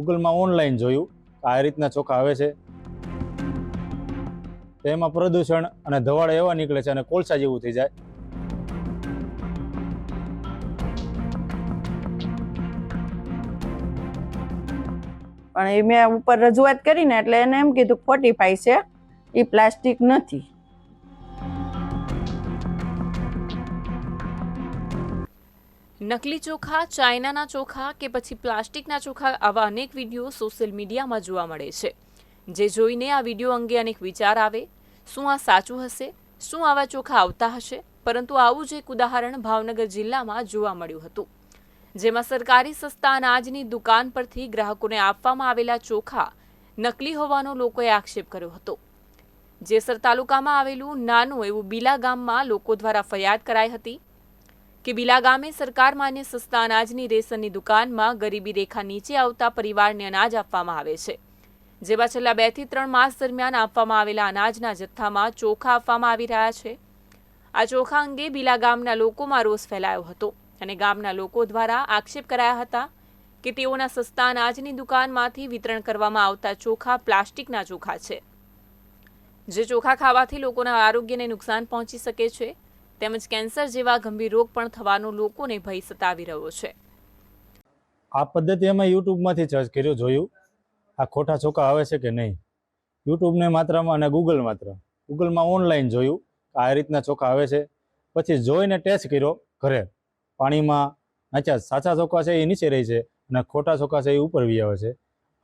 ગૂગલમાં online જોયું આ રીતના ચોખા આવે છે. તેમાં પ્રદૂષણ અને ધવાડા એવા નીકળે છે અને કોલસા જેવું થઈ જાય. પણ એ મેં ઉપર રજૂઆત કરીને એટલે એને એમ કીધું ફોર્ટીફાઈ છે. એ પ્લાસ્ટિક નથી. નકલી ચોખા, ચાઇનાના ચોખા કે પછી પ્લાસ્ટિકના ચોખા આવા અનેક વીડિયો સોશિયલ મીડિયામાં જોવા મળે છે. જે જોઈને આ વીડિયો અંગે અનેક વિચાર આવે. શું આ સાચું હશે? શું આવા ચોખા આવતા હશે? પરંતુ આવું જ એક ઉદાહરણ ભાવનગર જિલ્લામાં જોવા મળ્યું હતું. જેમાં સરકારી સસ્તા અનાજની દુકાન પરથી ગ્રાહકોને આપવામાં આવેલા ચોખા નકલી હોવાનો લોકોએ આક્ષેપ કર્યો હતો. જેસર તાલુકામાં આવેલું નાનું એવું બીલા ગામમાં લોકો દ્વારા ફરિયાદ કરાઈ હતી. કે બિલા ગામે સરકાર માન્ય સસ્તા અનાજની રેશનની દુકાનમાં ગરીબી રેખા નીચે આવતા પરિવારને અનાજ આપવામાં આવે છે. જેમાં છેલ્લા બેથી ત્રણ માસ દરમિયાન આપવામાં આવેલા અનાજના જથ્થામાં ચોખા આપવામાં આવી રહ્યા છે. આ ચોખા અંગે બિલા ગામના લોકોમાં રોષ ફેલાયો હતો અને ગામના લોકો દ્વારા આક્ષેપ કરાયા હતા કે તેઓના સસ્તા અનાજની દુકાનમાંથી વિતરણ કરવામાં આવતા ચોખા પ્લાસ્ટિકના ચોખા છે. જે ચોખા ખાવાથી લોકોના આરોગ્યને નુકસાન પહોંચી શકે છે તેમજ કેન્સર જેવા ગંભીર રોગ પણ થવાનો લોકોને ભય સતાવી રહ્યો છે. આ પદ્ધતિ અમે યુટ્યુબમાંથી સર્ચ કર્યું, જોયું. આ ખોટા ચોખા આવે છે કે નહીં? યુટ્યુબને માત્રામાં અને ગૂગલ માત્ર. ગૂગલમાં ઓનલાઈન જોયું આ રીતના ચોખા આવે છે. પછી જોઈને ટેસ્ટ કર્યો ઘરે. પાણીમાં નાચ્યા સાચા ચોખા છે એ નીચે રહી છે અને ખોટા ચોખા છે એ ઉપર વી આવે છે.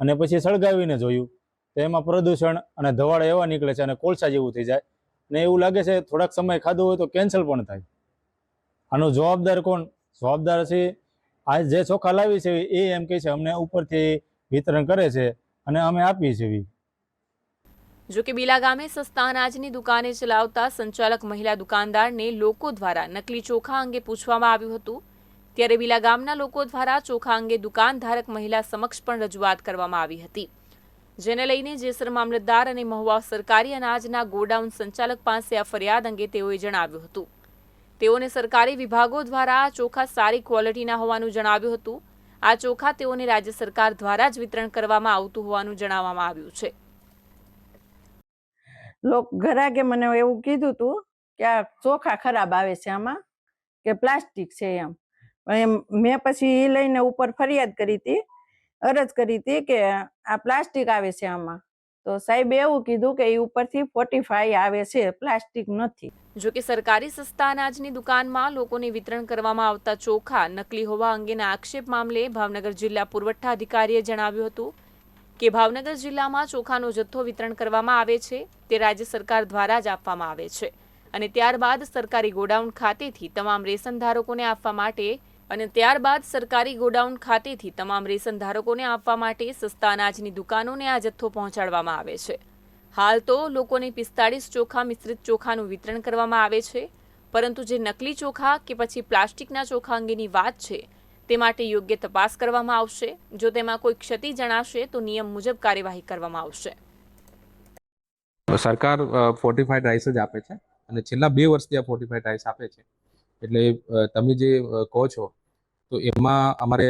અને પછી સળગાવીને જોયું. તો એમાં પ્રદૂષણ અને ધવાડા એવા નીકળે છે અને કોલસા જેવું થઈ જાય. ને એવું લાગે છે થોડાક સમય ખાધું હોય તો કેન્સલ પણ થાય. આનો જવાબદાર કોણ? જવાબદાર છે આ જે ચોખા લાવી છે એ એમ કહે છે, અમને ઉપરથી વિતરણ કરે છે અને અમે આપીએ છીએ. જો કે બીલા ગામે સસ્તા અનાજની દુકાને ચલાવતા સંચાલક મહિલા દુકાનદારને લોકો દ્વારા નકલી ચોખા અંગે પૂછવામાં આવ્યું હતું. ત્યારે બીલા ગામના લોકો દ્વારા ચોખા અંગે દુકાન ધારક મહિલા સમક્ષ પણ રજૂઆત કરવામાં આવી હતી. જેને લઈને જેસર મામલતદાર અને મહુવા સરકારી અનાજના ગોડાઉન સંચાલક પાસે આ ફરિયાદ અંગે તેઓએ જણાવ્યું હતું. તેઓને સરકારી વિભાગો દ્વારા ચોખા સારી ક્વોલિટીના હોવાનું જણાવ્યું હતું. આ ચોખા તેઓને રાજ્ય સરકાર દ્વારા જ વિતરણ કરવામાં આવતું હોવાનું જણાવવામાં આવ્યું છે. લોક ઘરાકે મને એવું કીધું હતું કે આ ચોખા ખરાબ આવે છે આમાં, કે પ્લાસ્ટિક છે એમ. મેં પછી એ લઈને ઉપર ફરિયાદ કરી હતી અરજ કરી હતી કે આ પ્લાસ્ટિક આવે છે આમાં. તો સાહેબે એવું કીધું કે એ ઉપરથી ફોર્ટીફાઈ આવે છે, પ્લાસ્ટિક નથી. જો કે સરકારી સસ્તા અનાજની દુકાનમાં લોકોને વિતરણ કરવામાં આવતા ચોખા, નકલી હોવા અંગેના આક્ષેપ મામલે ભાવનગર જિલ્લા પુરવઠા અધિકારીએ જણાવ્યું હતું કે ભાવનગર જિલ્લામાં ચોખાનો જથ્થો વિતરણ કરવામાં આવે છે, તે રાજ્ય સરકાર દ્વારા જ આપવામાં આવે છે. અને ત્યારબાદ સરકારી ગોડાઉન ખાતેથી તમામ રેશન ધારકોને આપવા માટે અને ત્યારબાદ સરકારી ગોડાઉન ખાતેથી તમામ રેશન ધારકોને આપવા માટે સસ્તા અનાજની દુકાનોને આ જથ્થો પહોંચાડવામાં આવે છે. હાલ તો લોકોને પિસ્તાળીસ ચોખા મિશ્રિત ચોખાનું વિતરણ કરવામાં આવે છે. પરંતુ જે નકલી ચોખા કે પછી પ્લાસ્ટિકના ચોખા અંગેની વાત છે, તે માટે યોગ્ય તપાસ કરવામાં આવશે. જો તેમાં કોઈ ક્ષતિ જણાશે, તો નિયમ મુજબ કાર્યવાહી કરવામાં આવશે. સરકાર ફોર્ટિફાઈડ રાઈસ જ આપે છે. અને છેલ્લા બે વર્ષથી આ ફોર્ટિફાઈડ રાઈસ આપે છે. એટલે તમે જે કહો છો તો એમાં અમારે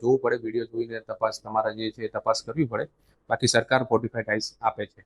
જોવું પડે, વીડિયો જોઈને તપાસ, તમારા જે છે તપાસ કરવી પડે. બાકી સરકાર ફોર્ટિફાઈડ રાઈસ આપે છે.